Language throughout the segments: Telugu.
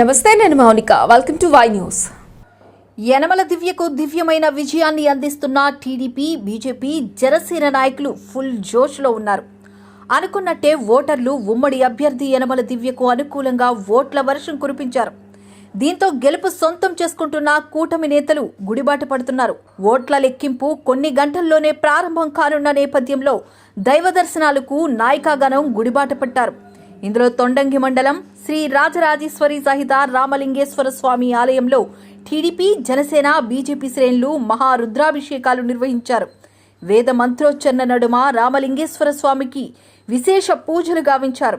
నమస్తే నేను Mounika. Welcome to Y news Yanamala దివ్యకు దివ్యమైన విజయాన్ని అందిస్తున్న టీడీపీ బీజేపీ జనసేన నాయకులు ఫుల్ జోష్లో ఉన్నారు. అనుకున్నట్టే ఓటర్లు ఉమ్మడి అభ్యర్థి యనమల దివ్యకు అనుకూలంగా ఓట్ల వర్షం కురిపించారు. దీంతో గెలుపు సొంతం చేసుకుంటున్న కూటమి నేతలు గుడిబాట పడుతున్నారు. ఓట్ల లెక్కింపు కొన్ని గంటల్లోనే ప్రారంభం కానున్న నేపథ్యంలో దైవ దర్శనాలకు నాయకాగణం గుడిబాట పట్టారు. ఇందులో తొండంగి మండలం శ్రీ రాజరాజేశ్వరి సహిత రామలింగేశ్వర స్వామి ఆలయంలో టీడీపీ జనసేన బీజేపీ శ్రేణులు మహారుద్రాభిషేకాలు నిర్వహించారు. వేద మంత్రోచ్చరణ నడుమ రామలింగేశ్వర స్వామికి విశేష పూజలు గావించారు.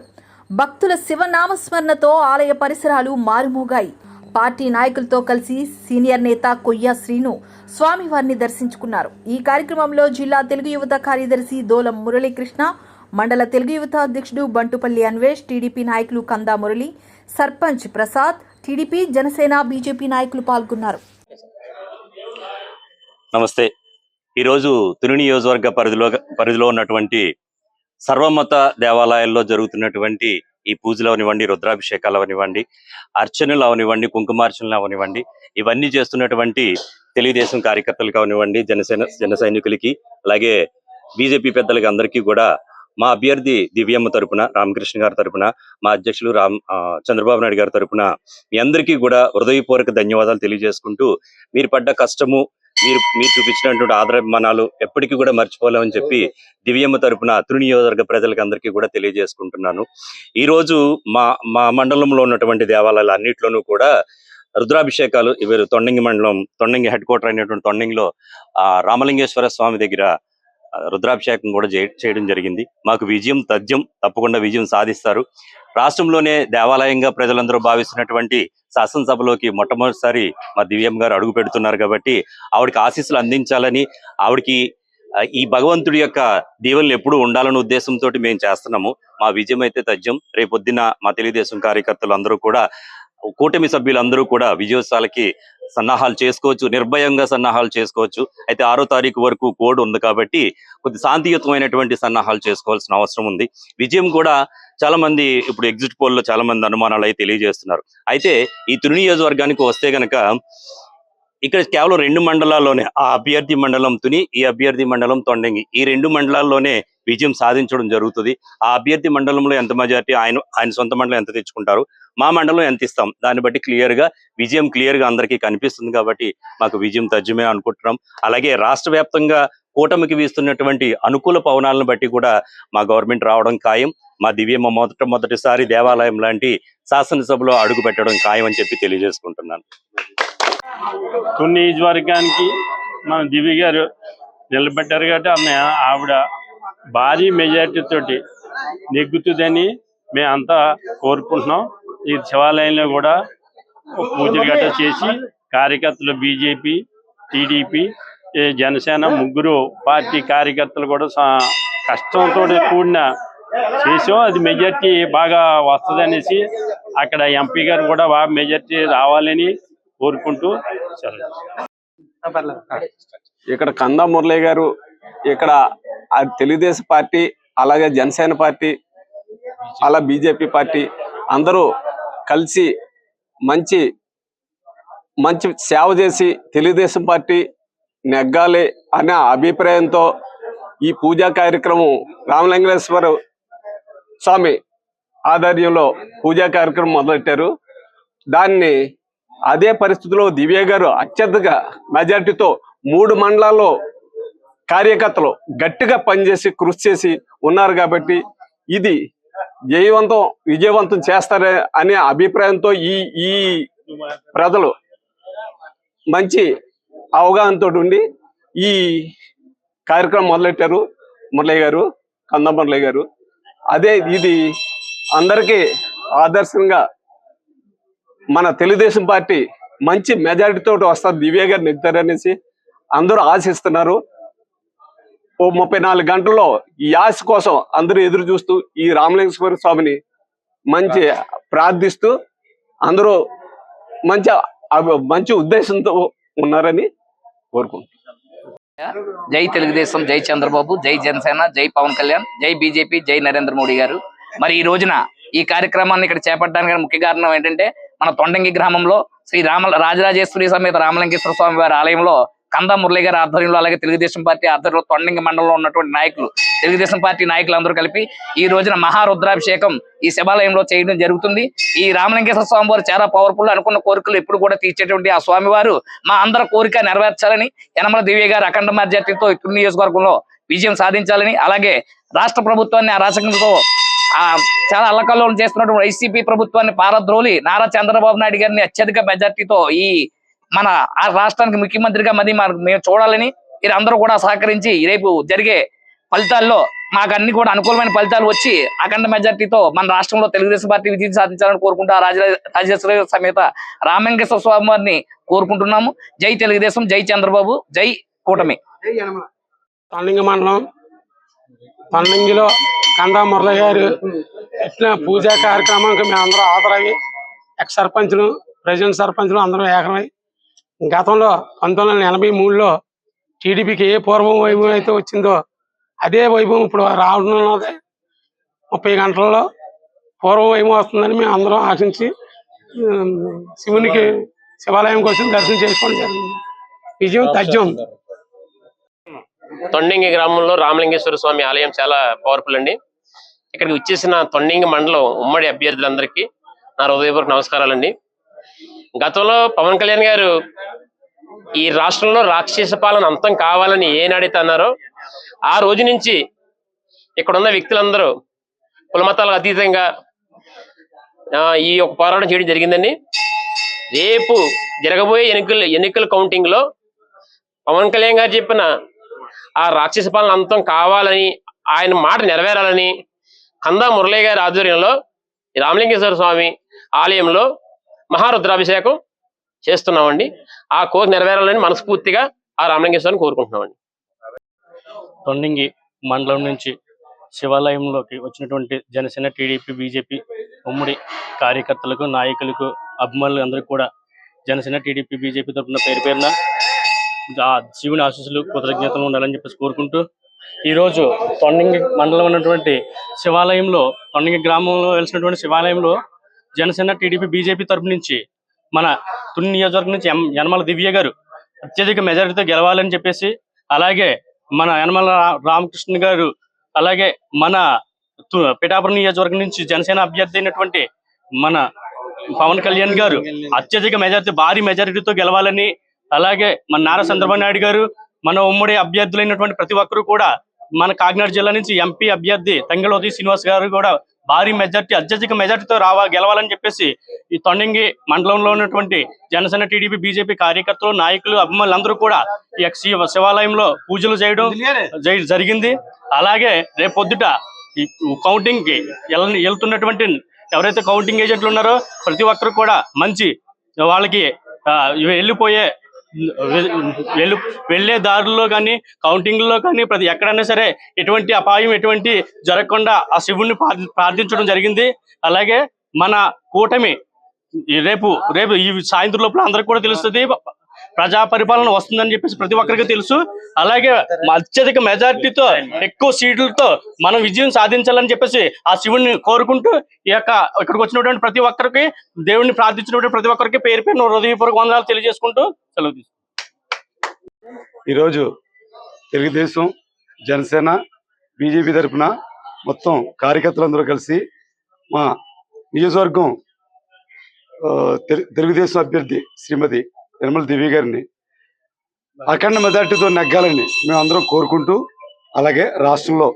భక్తుల శివనామస్మరణతో ఆలయ పరిసరాలు మారుమోగాయి. పార్టీ నాయకులతో కలిసి సీనియర్ నేత కొయ్య శ్రీను స్వామివారిని దర్శించుకున్నారు. ఈ కార్యక్రమంలో జిల్లా తెలుగు యువత కార్యదర్శి దోలం మురళీకృష్ణ మండల తెలుగు యువత అధ్యక్షుడు బంటుపల్లి అన్వేష్ టీడీపీ నాయకులు కందా మురళి సర్పంచ్ ప్రసాద్ టీడీపీ జనసేన బీజేపీ నాయకులు పాల్గొన్నారు. నమస్తే. ఈరోజు తుని నియోజకవర్గ పరిధిలో పరిధిలో ఉన్నటువంటి సర్వమత దేవాలయాల్లో జరుగుతున్నటువంటి ఈ పూజలు అవనివ్వండి రుద్రాభిషేకాలు అవనివ్వండి అర్చనలు అవనివ్వండి కుంకుమార్చనలు అవనివ్వండి ఇవన్నీ చేస్తున్నటువంటి తెలుగుదేశం కార్యకర్తలు కానివ్వండి జనసేన జన సైనికులకి అలాగే బీజేపీ పెద్దలకి అందరికీ కూడా మా అభ్యర్థి దివ్యమ్మ తరపున రామకృష్ణ గారి తరపున మా అధ్యక్షులు రామ్ ఆ, చంద్రబాబు నాయుడు గారి తరపున మీ అందరికీ కూడా హృదయపూర్వక ధన్యవాదాలు తెలియజేసుకుంటూ మీరు పడ్డ కష్టము మీరు మీరు చూపించినటువంటి ఆదరమానాలు ఎప్పటికీ కూడా మర్చిపోలేమని చెప్పి దివ్యమ్మ తరపున తుని ప్రజలకు అందరికీ కూడా తెలియజేసుకుంటున్నాను. ఈ రోజు మా మా మండలంలో ఉన్నటువంటి దేవాలయాలు అన్నింటిలోనూ కూడా రుద్రాభిషేకాలు ఇవి తొండంగి మండలం తొండంగి హెడ్ క్వార్టర్ అయినటువంటి తొండంగిలో ఆ రామలింగేశ్వర స్వామి దగ్గర రుద్రాభిషేకం కూడా చేయడం జరిగింది. మాకు విజయం తథ్యం తప్పకుండా విజయం సాధిస్తారు. రాష్ట్రంలోనే దేవాలయంగా ప్రజలందరూ భావిస్తున్నటువంటి శాసనసభలోకి మొట్టమొదటిసారి మా దివ్యం గారు అడుగు పెడుతున్నారు కాబట్టి ఆవిడకి ఆశీస్సులు అందించాలని ఆవిడకి ఈ భగవంతుడి యొక్క దీవెనలు ఎప్పుడూ ఉండాలనే ఉద్దేశంతో మేము చేస్తున్నాము. మా విజయం అయితే తథ్యం. రేపొద్దున మా తెలుగుదేశం కార్యకర్తలు అందరూ కూడా కూటమి సభ్యులందరూ కూడా విజయోత్సవాలకి సన్నాహాలు చేసుకోవచ్చు నిర్భయంగా సన్నాహాలు చేసుకోవచ్చు. అయితే ఆరో తారీఖు వరకు కోడ్ ఉంది కాబట్టి కొద్ది శాంతియుతమైనటువంటి సన్నాహాలు చేసుకోవాల్సిన అవసరం ఉంది. విజయం కూడా చాలా మంది ఇప్పుడు ఎగ్జిట్ పోల్లో చాలా మంది అనుమానాలు అయితే తెలియజేస్తున్నారు. అయితే ఈ తుని నియోజకవర్గానికి వస్తే గనక ఇక్కడ కేవలం రెండు మండలాల్లోనే ఆ అభ్యర్థి మండలం తుని ఈ అభ్యర్థి మండలం తొండంగి. ఈ రెండు మండలాల్లోనే విజయం సాధించడం జరుగుతుంది. ఆ అభ్యర్థి మండలంలో ఎంత మెజార్టీ ఆయన ఆయన సొంత మండలం ఎంత తెచ్చుకుంటారు? మా మండలం ఎంత ఇస్తాం? దాన్ని బట్టి క్లియర్గా విజయం క్లియర్గా అందరికీ కనిపిస్తుంది కాబట్టి మాకు విజయం తజ్జమే అనుకుంటున్నాం. అలాగే రాష్ట్ర వ్యాప్తంగా కూటమికి వీస్తున్నటువంటి అనుకూల పవనాలను బట్టి కూడా మా గవర్నమెంట్ రావడం ఖాయం. మా దివ్యమ్మ మొదట మొదటిసారి దేవాలయం లాంటి శాసనసభలో అడుగు పెట్టడం ఖాయం అని చెప్పి తెలియజేసుకుంటున్నాను. కొన్ని వర్గానికి మన దివి గారు నిలబెట్టారు కాబట్టి ఆమె ఆవిడ భారీ మెజార్టీ తోటి నెగ్గుతుందని మేమంతా కోరుకుంటున్నాం. ఈ శివాలయంలో కూడా పూజలు గట్రా చేసి కార్యకర్తలు బీజేపీ టీడీపీ జనసేన ముగ్గురు పార్టీ కార్యకర్తలు కూడా కష్టంతో కూడిన చేసాం. అది మెజార్టీ బాగా వస్తుంది అనేసి అక్కడ ఎంపీ గారు కూడా బాగా మెజార్టీ రావాలని కోరుకుంటూ ఇక్కడ కందా మురళి గారు ఇక్కడ ఆ తెలుగుదేశం పార్టీ అలాగే జనసేన పార్టీ అలా బీజేపీ పార్టీ అందరూ కలిసి మంచి మంచి సేవ చేసి తెలుగుదేశం పార్టీ నెగ్గాలి అనే అభిప్రాయంతో ఈ పూజా కార్యక్రమం రామలింగేశ్వర స్వామి ఆధ్వర్యంలో పూజా కార్యక్రమం మొదలెట్టారు. దాన్ని అదే పరిస్థితిలో దివ్య గారు అత్యధిక మెజార్టీతో మూడు మండలాల్లో కార్యకర్తలు గట్టిగా పనిచేసి కృషి చేసి ఉన్నారు కాబట్టి ఇది జయవంతం విజయవంతం చేస్తారే అనే అభిప్రాయంతో ఈ ఈ ప్రజలు మంచి అవగాహనతో ఉండి ఈ కార్యక్రమం మొదలెట్టారు మురళయ్య గారు కంద మురళయ్య గారు. అదే ఇది అందరికీ ఆదర్శంగా మన తెలుగుదేశం పార్టీ మంచి మెజారిటీతో వస్తుంది. దివ్య గారు నెగ్గుతారనేసి అందరూ ఆశిస్తున్నారు. ఓ ముప్పై నాలుగు గంటల్లో ఈ ఆశ కోసం అందరూ ఎదురు చూస్తూ ఈ రామలింగేశ్వర స్వామిని మంచి ప్రార్థిస్తూ అందరూ మంచి మంచి ఉద్దేశంతో ఉన్నారని కోరుకుంటున్నాను. జై తెలుగుదేశం జై చంద్రబాబు జై జనసేన జై పవన్ కళ్యాణ్ జై బీజేపీ జై నరేంద్ర మోడీ గారు. మరి ఈ రోజున ఈ కార్యక్రమాన్ని ఇక్కడ చేపట్టడానికి ముఖ్య కారణం ఏంటంటే మన తొండంగి గ్రామంలో శ్రీ రామ రాజరాజేశ్వరి సమేత రామలింగేశ్వర స్వామి వారి ఆలయంలో కంద మురళి గారి ఆధ్వర్యంలో అలాగే తెలుగుదేశం పార్టీ ఆధ్వర్యంలో తొండంగి మండలంలో ఉన్నటువంటి నాయకులు తెలుగుదేశం పార్టీ నాయకులు అందరూ కలిపి ఈ రోజున మహారుద్రాభిషేకం ఈ శివాలయంలో చేయడం జరుగుతుంది. ఈ రామలింగేశ్వర స్వామి వారు చాలా పవర్ఫుల్ అనుకున్న కోరికలు ఎప్పుడు కూడా తీర్చేటువంటి ఆ స్వామివారు మా అందరి కోరిక నెరవేర్చాలని యనమల దివ్య గారు అఖండ మెజార్టీతో ఈ నియోజకవర్గంలో విజయం సాధించాలని అలాగే రాష్ట్ర ప్రభుత్వాన్ని అరాచకంతో ఆ చాలా అల్లకల్లోలు చేస్తున్నటువంటి వైసీపీ ప్రభుత్వాన్ని పారద్రోలి నారా చంద్రబాబు నాయుడు గారిని అత్యధిక మెజార్టీతో ఈ మన ఆ రాష్ట్రానికి ముఖ్యమంత్రిగా మరి మేము చూడాలని మీరు అందరూ కూడా సహకరించి రేపు జరిగే ఫలితాల్లో మాకు అన్ని కూడా అనుకూలమైన ఫలితాలు వచ్చి అఖండ మెజార్టీతో మన రాష్ట్రంలో తెలుగుదేశం పార్టీ విజయం సాధించాలని కోరుకుంటూ ఆ రాజ రాజేశ్వర సమేత రామలింగేశ్వర స్వామి వారిని కోరుకుంటున్నాము. జై తెలుగుదేశం జై చంద్రబాబు జై కూటమి. తొండంగి మండలం తొండంగిలో కందా మురళి గారు పెట్టిన పూజా కార్యక్రమానికి మేము అందరూ హాజరయ్యి ఎక్స్ సర్పంచులు ప్రజెంట్ సర్పంచులు అందరం ఏకమై గతంలో పంతొమ్మిది వందల ఎనభై మూడులో టీడీపీకి ఏ పూర్వం వైభవం అయితే వచ్చిందో అదే వైభవం ఇప్పుడు రావడం ముప్పై గంటల్లో పూర్వ వైభవం వస్తుందని మేము అందరం ఆశించి శివునికి శివాలయం కోసం దర్శనం చేసుకోవడం జరిగింది. విజయం తథ్యం. తొండంగి గ్రామంలో రామలింగేశ్వర స్వామి ఆలయం చాలా పవర్ఫుల్ అండి. ఇక్కడికి వచ్చేసిన తొండంగి మండలం ఉమ్మడి అభ్యర్థులందరికీ నా హృదయపూర్వక నమస్కారాలండి. గతంలో పవన్ కళ్యాణ్ గారు ఈ రాష్ట్రంలో రాక్షస పాలన అంతం కావాలని ఏనాడైతే అన్నారో ఆ రోజు నుంచి ఇక్కడున్న వ్యక్తులందరూ కులమతాలకు అతీతంగా ఈ యొక్క పోరాటం చేయడం జరిగిందండి. రేపు జరగబోయే ఎన్నికల ఎన్నికల కౌంటింగ్లో పవన్ కళ్యాణ్ గారు చెప్పిన ఆ రాక్షస పాలన అంతం కావాలని ఆయన మాట నెరవేరాలని కందా మురళీ గారి ఆధ్వర్యంలో రామలింగేశ్వర స్వామి ఆలయంలో మహారుద్రాభిషేకం చేస్తున్నామండి. ఆ కోరిక నెరవేరాలని మనస్ఫూర్తిగా ఆ రామలింగేశ్వరాన్ని కోరుకుంటున్నామండి. తొండింగి మండలం నుంచి శివాలయంలోకి వచ్చినటువంటి జనసేన టీడీపీ బీజేపీ ఉమ్మడి కార్యకర్తలకు నాయకులకు అభిమానులు అందరికీ కూడా జనసేన టీడీపీ బీజేపీ తరఫున పేరు పేరున ఆ శివుని ఆశీస్సులు కృతజ్ఞతలు ఉండాలని చెప్పేసి కోరుకుంటూ ఈరోజు తొండంగి మండలం ఉన్నటువంటి శివాలయంలో తొండంగి గ్రామంలో వెలిసినటువంటి శివాలయంలో జనసేన టీడీపీ బీజేపీ తరపు నుంచి మన తుని నియోజకవర్గం నుంచి యనమల దివ్య గారు అత్యధిక మెజారిటీతో గెలవాలని చెప్పేసి అలాగే మన యనమల రా- రామకృష్ణ గారు అలాగే మన తు- పిఠాపురం నియోజకవర్గం నుంచి జనసేన అభ్యర్థి అయినటువంటి మన పవన్ కళ్యాణ్ గారు అత్యధిక మెజారిటీ భారీ మెజారిటీతో గెలవాలని అలాగే మన నారా చంద్రబాబు నాయుడు గారు మన ఉమ్మడి అభ్యర్థులైనటువంటి ప్రతి ఒక్కరూ కూడా మన కాకినాడ జిల్లా నుంచి ఎంపీ అభ్యర్థి తంగళోది శ్రీనివాస్ గారు కూడా భారీ మెజార్టీ అత్యధిక మెజార్టీతో రావా గెలవాలని చెప్పేసి ఈ తొండంగి మండలంలో ఉన్నటువంటి జనసేన టీడీపీ బీజేపీ కార్యకర్తలు నాయకులు అభిమానులు అందరూ కూడా ఈ శివాలయంలో పూజలు చేయడం జరిగింది. అలాగే రేపు పొద్దుట కౌంటింగ్కి వెళ్తున్నటువంటి ఎవరైతే కౌంటింగ్ ఏజెంట్లు ఉన్నారో ప్రతి ఒక్కరు కూడా మంచి వాళ్ళకి వెళ్ళిపోయే వెళ్ళు వెళ్ళే దారుల్లో కానీ కౌంటింగ్లో కానీ ప్రతి ఎక్కడైనా సరే ఎటువంటి అపాయం ఎటువంటి జరగకుండా ఆ శివుణ్ణి ప్రార్థించడం జరిగింది. అలాగే మన కూటమి రేపు రేపు ఈ సాయంత్రం లోపల అందరికి కూడా తెలుస్తుంది. ప్రజా పరిపాలన వస్తుందని చెప్పేసి ప్రతి ఒక్కరికి తెలుసు అలాగే అత్యధిక మెజారిటీతో ఎక్కువ సీట్లతో మనం విజయం సాధించాలని చెప్పేసి ఆ శివుణ్ణి కోరుకుంటూ ఈ యొక్క ఇక్కడికి వచ్చినటువంటి ప్రతి ఒక్కరికి దేవుడిని ప్రార్థించినటువంటి ప్రతి ఒక్కరికి పేరు పేరు హృదయపూర్వక వందనాలు తెలియజేసుకుంటూ సెలవు తీసుకుంటాం. ఈరోజు తెలుగుదేశం జనసేన బీజేపీ తరఫున మొత్తం కార్యకర్తలందరూ కలిసి మా నియోజకవర్గం ఆ, తెలుగుదేశం అభ్యర్థి శ్రీమతి నిర్మల దివ్య గారిని అఖండ మెజార్టీతో నెగ్గాలని మేము అందరం కోరుకుంటూ అలాగే రాష్ట్రంలో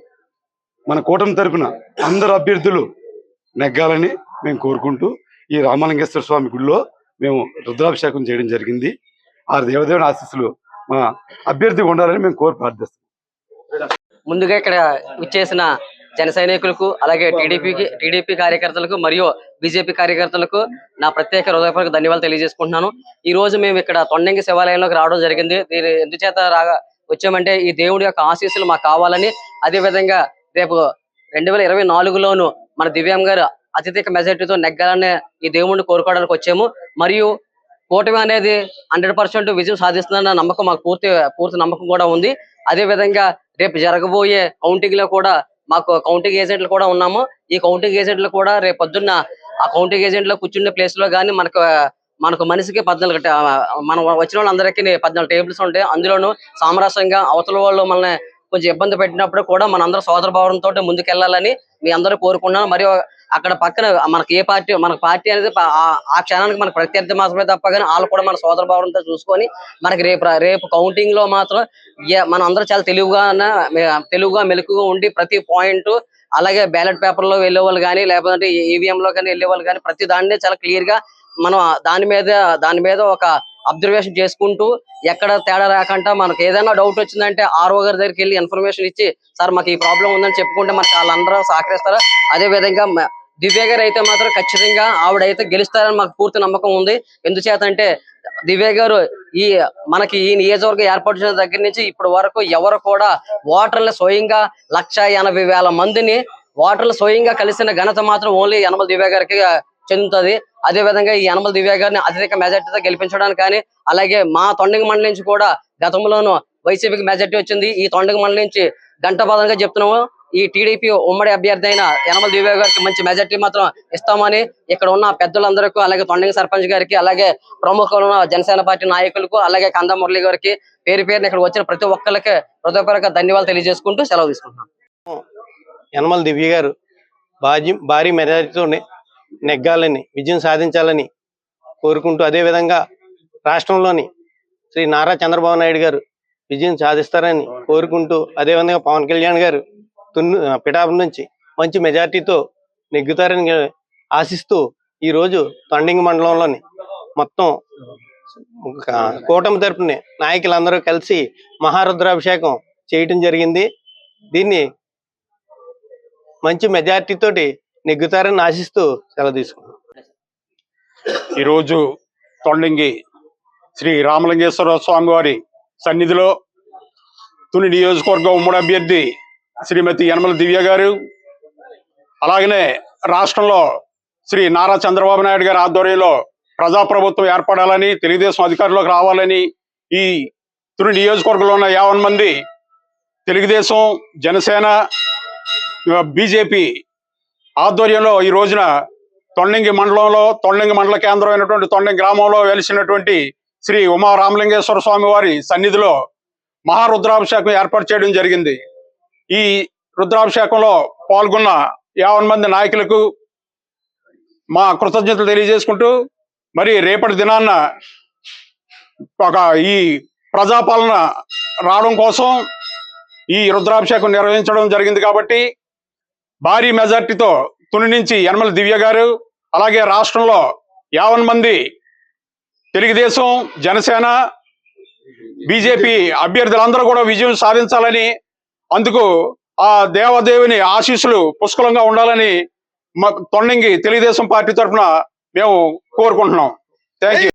మన కూటమి తరపున అందరు అభ్యర్థులు నెగ్గాలని మేము కోరుకుంటూ ఈ రామలింగేశ్వర స్వామి గుడిలో మేము రుద్రాభిషేకం చేయడం జరిగింది. ఆ దేవదేవుని ఆశీస్సులు మా అభ్యర్థి ఉండాలని మేము కోరి ప్రార్థిస్తాం ముందుగా ఇక్కడ విచ్చేసిన జన సైనికులకు అలాగే టీడీపీకి టీడీపీ కార్యకర్తలకు మరియు బీజేపీ కార్యకర్తలకు నా ప్రత్యేక హృదయపూర్వక ధన్యవాదాలు తెలియజేసుకుంటున్నాను. ఈ రోజు మేము ఇక్కడ తొండంగి శివాలయంలోకి రావడం జరిగింది. దీని ఎందుచేత రాగా వచ్చామంటే ఈ దేవుడి యొక్క ఆశీస్సులు మాకు కావాలని అదే విధంగా రేపు రెండు వేల ఇరవై నాలుగులోను మన దివ్యాంగ గారు అత్యధిక మెజార్టీతో నెగ్గాలని ఈ దేవుడిని కోరుకోవడానికి వచ్చాము. మరియు కూటమి అనేది హండ్రెడ్ పర్సెంట్ విజయం సాధిస్తుందన్న నమ్మకం మాకు పూర్తి పూర్తి నమ్మకం కూడా ఉంది. అదే విధంగా రేపు జరగబోయే కౌంటింగ్లో కూడా మాకు కౌంటింగ్ ఏజెంట్లు కూడా ఉన్నాము. ఈ కౌంటింగ్ ఏజెంట్లు కూడా రేపు పొద్దున్న ఆ కౌంటింగ్ ఏజెంట్లో కూర్చునే ప్లేస్లో కానీ మనకు మనకు మనిషికి పద్నాలుగు మనం వచ్చిన వాళ్ళందరికీ పద్నాలుగు టేబుల్స్ ఉంటాయి. అందులోనూ సామరస్యంగా అవతల వాళ్ళు మనల్ని కొంచెం ఇబ్బంది పెట్టినప్పుడు కూడా మనందరం సోదర భావంతో ముందుకెళ్ళాలని మీ అందరూ కోరుకున్నాను మరియు అక్కడ పక్కన మనకి ఏ పార్టీ మనకు పార్టీ అనేది ఆ- క్షణానికి మనకు ప్రత్యర్థి మాత్రమే తప్ప కానీ వాళ్ళు కూడా మన సోదర భావంతో చూసుకొని మనకి రేపు రేపు కౌంటింగ్లో మాత్రం మనం అందరూ చాలా తెలివిగా తెలుగుగా మెలకుగా ఉండి ప్రతి పాయింట్ అలాగే బ్యాలెట్ పేపర్లో వెళ్ళే వాళ్ళు కానీ లేకపోతే ఈవీఎం లో కానీ వెళ్ళే వాళ్ళు కానీ ప్రతి దాన్ని చాలా క్లియర్గా మనం దాని మీద దాని మీద ఒక అబ్జర్వేషన్ చేసుకుంటూ ఎక్కడ తేడా రాకుండా మనకు ఏదైనా డౌట్ వచ్చిందంటే ఆర్ఓ గారి దగ్గరికి వెళ్ళి ఇన్ఫర్మేషన్ ఇచ్చి సార్ మాకు ఈ ప్రాబ్లం ఉందని చెప్పుకుంటే మనకి వాళ్ళందరూ సహకరిస్తారు? అదే విధంగా దివ్య గారు అయితే మాత్రం ఖచ్చితంగా ఆవిడైతే గెలుస్తారని మాకు పూర్తి నమ్మకం ఉంది. ఎందుచేతంటే దివ్య గారు ఈ మనకి ఈ నియోజకవర్గం ఏర్పాటు చేసిన దగ్గర నుంచి ఇప్పటి వరకు ఎవరు కూడా ఓటర్లు స్వయంగా లక్ష ఎనభై వేల మందిని ఓటర్లు స్వయంగా కలిసిన ఘనత మాత్రం ఓన్లీ యనమల దివ్య గారికి చెందుతుంది. అదే విధంగా ఈ యనమల దివ్య గారిని అత్యధిక మెజార్టీతో గెలిపించడానికి కానీ అలాగే మా తొండంగి మండలి నుంచి కూడా గతంలోనూ వైసీపీకి మెజార్టీ వచ్చింది. ఈ తొండగ మండలి నుంచి గంటపాదంగా చెప్తున్నాము. ఈ టీడీపీ ఉమ్మడి అభ్యర్థి అయిన యనమల దివ్య గారికి మంచి మెజార్టీ మాత్రం ఇస్తామని ఇక్కడ ఉన్న పెద్దలందరికీ అలాగే తొండంగి సర్పంచ్ గారికి అలాగే ప్రముఖులు జనసేన పార్టీ నాయకులకు అలాగే కంద మురళి గారికి పేరు పేరున ఇక్కడ వచ్చిన ప్రతి ఒక్కరికి హృదయపూర్వక ధన్యవాదాలు తెలియజేసుకుంటూ సెలవు తీసుకుంటున్నాం. యనమల దివ్య గారు భారీ భారీ నెగ్గాలని విజయం సాధించాలని కోరుకుంటూ అదేవిధంగా రాష్ట్రంలోని శ్రీ నారా చంద్రబాబు నాయుడు గారు విజయం సాధిస్తారని కోరుకుంటూ అదేవిధంగా పవన్ కళ్యాణ్ గారు తున్ను పిఠాపు నుంచి మంచి మెజారిటీతో నెగ్గుతారని ఆశిస్తూ ఈ రోజు తొండింగ్ మండలంలోని మొత్తం కూటమి తరపున నాయకులందరూ కలిసి మహారుద్రాభిషేకం చేయటం జరిగింది. దీన్ని మంచి మెజార్టీతోటి నెగ్గుతారని ఆశిస్తూ సెలవు తీసుకున్నాం. ఈరోజు తొండంగి శ్రీ రామలింగేశ్వర స్వామి వారి సన్నిధిలో తుని నియోజకవర్గం ఉమ్మడి అభ్యర్థి శ్రీమతి యనమల దివ్య గారు అలాగనే రాష్ట్రంలో శ్రీ నారా చంద్రబాబు నాయుడు గారి ఆధ్వర్యంలో ప్రజాప్రభుత్వం ఏర్పడాలని తెలుగుదేశం అధికారంలోకి రావాలని ఈ తుని నియోజకవర్గంలో ఉన్న యావన్ మంది తెలుగుదేశం జనసేన బీజేపీ ఆధ్వర్యంలో ఈ రోజున తొండంగి మండలంలో తొండంగి మండల కేంద్రమైనటువంటి తొండంగి గ్రామంలో వెలిసినటువంటి శ్రీ ఉమా రామలింగేశ్వర స్వామి వారి సన్నిధిలో మహారుద్రాభిషేకం ఏర్పాటు చేయడం జరిగింది. ఈ రుద్రాభిషేకంలో పాల్గొన్న యావన్ మంది నాయకులకు మా కృతజ్ఞతలు తెలియజేసుకుంటూ మరి రేపటి దినాన్న ఒక ఈ ప్రజాపాలన రావడం కోసం ఈ రుద్రాభిషేకం నిర్వహించడం జరిగింది కాబట్టి భారీ మెజార్టీతో తుని నుంచి యనమల దివ్య గారు అలాగే రాష్ట్రంలో యావన్ మంది తెలుగుదేశం జనసేన బీజేపీ అభ్యర్థులందరూ కూడా విజయం సాధించాలని అందుకు ఆ దేవదేవుని ఆశీస్సులు పుష్కలంగా ఉండాలని తొండంగి తెలుగుదేశం పార్టీ తరఫున మేము కోరుకుంటున్నాం. థ్యాంక్